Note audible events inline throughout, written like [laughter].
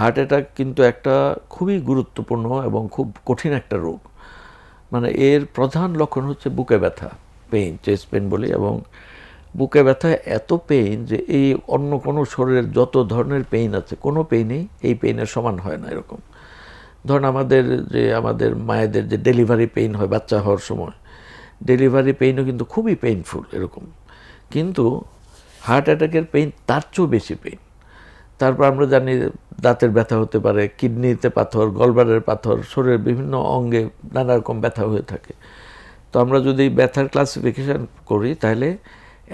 Heart attack কিন্তু একটা খুবই গুরুত্বপূর্ণ এবং খুব কঠিন একটা রোগ। মানে এর প্রধান লক্ষণ হচ্ছে বুকে ব্যথা পেইন চেস্ট পেন বলি এবং বুকে ব্যথা এত পেইন যে এই অন্য কোনো শরীরের যত ধরনের পেইন আছে, কোনো পেইনেই এই পেইনের সমান হয় না এরকম। ধরুন আমাদের যে আমাদের মায়েদের যে ডেলিভারি পেইন হয় বাচ্চা হওয়ার সময় ডেলিভারি পেইনও কিন্তু খুবই পেইনফুল এরকম। কিন্তু হার্ট অ্যাটাকের পেইন তার চেয়েও বেশি পেইন তারপর আমরা জানি দাঁতের ব্যথা হতে পারে, কিডনিতে পাথর গলবারের পাথর, শরীরের বিভিন্ন অঙ্গে নানা রকম ব্যথা হয়ে থাকে। তো আমরা যদি ব্যথার ক্লাসিফিকেশান করি, তাহলে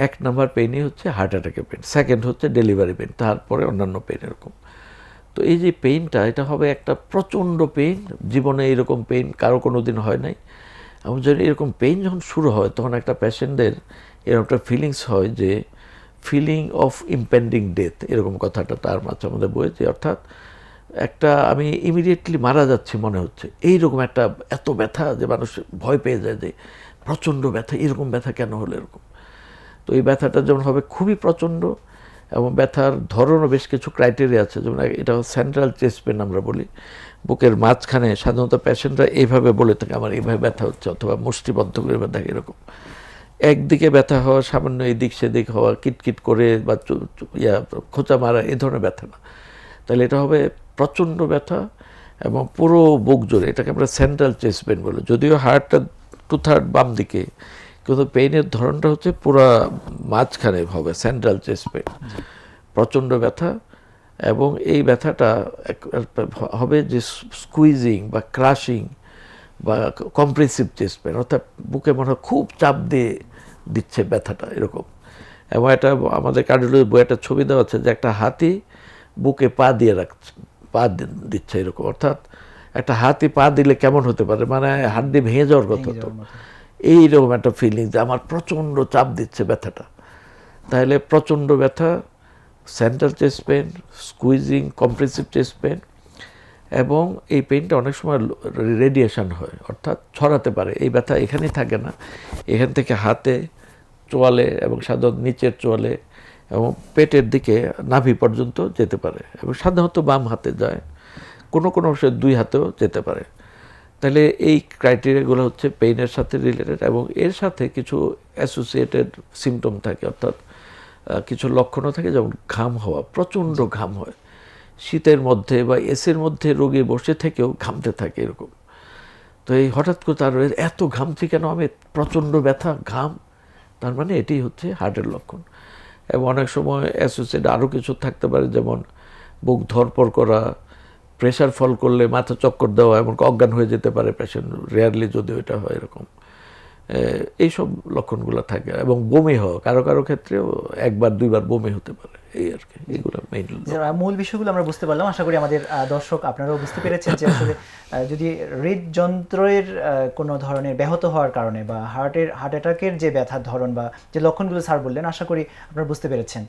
এক নাম্বার পেইনই হচ্ছে হার্ট অ্যাটাকের পেইন সেকেন্ড হচ্ছে ডেলিভারি পেন তারপরে অন্যান্য পেন এরকম। তো এই যে পেইনটা এটা হবে একটা প্রচণ্ড পেইন জীবনে এরকম পেইন কারও কোনো দিন হয় নাই। এবং যদি এরকম পেইন যখন শুরু হয়, তখন একটা পেশেন্টদের এরকম একটা ফিলিংস হয় যে ফিলিং অফ ইম্পেন্ডিং ডেথ এরকম কথাটা তার মাঝে আমাদের বইয়েছে, অর্থাৎ একটা আমি ইমিডিয়েটলি মারা যাচ্ছি মনে হচ্ছে। এইরকম একটা এত ব্যথা যে মানুষ ভয় পেয়ে যায় যে, প্রচণ্ড ব্যথা, এরকম ব্যথা কেন হলো এরকম? তো এই ব্যথাটা যেমন হবে খুবই প্রচণ্ড এবং ব্যথার ধরনও বেশ কিছু ক্রাইটেরিয়া আছে। যেমন এটা সেন্ট্রাল চেস্ট পেন আমরা বলি। বুকের মাঝখানে সাধারণত পেশেন্টরা এইভাবে বলে থাকে, আমার এইভাবে ব্যথা হচ্ছে অথবা মুষ্টিবদ্ধ করে ব্যথা এরকম। একদিকে ব্যথা হওয়া, সামান্য এদিক সেদিক হওয়া, কিটকিট করে বা ইয়া, খোঁচা মারা এই ধরনের ব্যথা না। তাহলে এটা হবে প্রচণ্ড ব্যথা এবং পুরো বুক জুড়ে, এটাকে আমরা সেন্ট্রাল চেস্ট পেন বলি। যদিও হার্টটা টু থার্ড বাম দিকে, কিন্তু পেইনের ধরনটা হচ্ছে পুরা মাঝখানে হবে সেন্ট্রাল চেস্ট পেন প্রচণ্ড ব্যথা এবং এই ব্যথাটা হবে যে স্কুইজিং বা ক্রাশিং বা কম্প্রেসিভ চেস্ট পেন অর্থাৎ বুকে মনে হয় খুব চাপ দিয়ে দিচ্ছে ব্যথাটা এরকম। এবং এটা আমাদের কার্ডিওলজি বই একটা ছবি দেওয়া আছে যে একটা হাতি বুকে পা দিয়ে রাখছে পা দিচ্ছে এরকম অর্থাৎ একটা হাতি পা দিলে কেমন হতে পারে? মানে হাড্ডি ভেঙে যাওয়ার কথা তো। এইরকম একটা ফিলিং যে আমার প্রচণ্ড চাপ দিচ্ছে ব্যথাটা। তাহলে প্রচণ্ড ব্যথা central chest pain squeezing compressive chest pain এবং এই পেনটা অনেক সময় রেডিয়েশন হয় অর্থাৎ ছড়াতে পারে। এই ব্যথা এখানেই থাকে না। এখান থেকে হাতে চোয়ালে এবং সাধারণত নিচের চোয়ালে এবং পেটের দিকে নাভি পর্যন্ত যেতে পারে এবং সাধারণত বাম হাতে যায়। কোনো কোনো অংশে দুই হাতেও যেতে পারে। তাহলে এই ক্রাইটেরিয়াগুলো হচ্ছে পেইনের সাথে রিলেটেড এবং এর সাথে কিছু অ্যাসোসিয়েটেড সিমটম থাকে অর্থাৎ কিছু লক্ষণও থাকে যেমন ঘাম হওয়া প্রচণ্ড ঘাম হয়। শীতের মধ্যে বা এসির মধ্যে রোগী বসে থেকেও ঘামতে থাকে এরকম। তো এই হঠাৎ করে তার এত ঘামছি কেন? আমি প্রচণ্ড ব্যথা, ঘাম। তার মানে এটি হচ্ছে হার্টের লক্ষণ। এবং অনেক সময় অ্যাসোসিয়েট আরও কিছু থাকতে পারে, যেমন বুক ধরপড় করা প্রেশার ফল করলে মাথা চক্কর দেওয়া এমন অজ্ঞান হয়ে যেতে পারে পেশেন্ট রেয়ারলি যদি এটা হয় এরকম। এইসব লক্ষণগুলো থাকে এবং বমি হওয়া কারও কারও ক্ষেত্রেও একবার দুইবার বমি হতে পারে। এই আর কি এগুলো মেইন মূল বিষয়গুলো আমরা বুঝতে পারলাম। আশা করি আমাদের দর্শক আপনারাও বুঝতে পেরেছেন যে আসলে [laughs] যদি হৃদযন্ত্রের কোনো ধরনের ব্যাহত হওয়ার কারণে বা হার্টের হার্ট অ্যাটাকের যে ব্যথার ধরন বা যে লক্ষণগুলো স্যার বললেন আশা করি আপনারা বুঝতে পেরেছেন।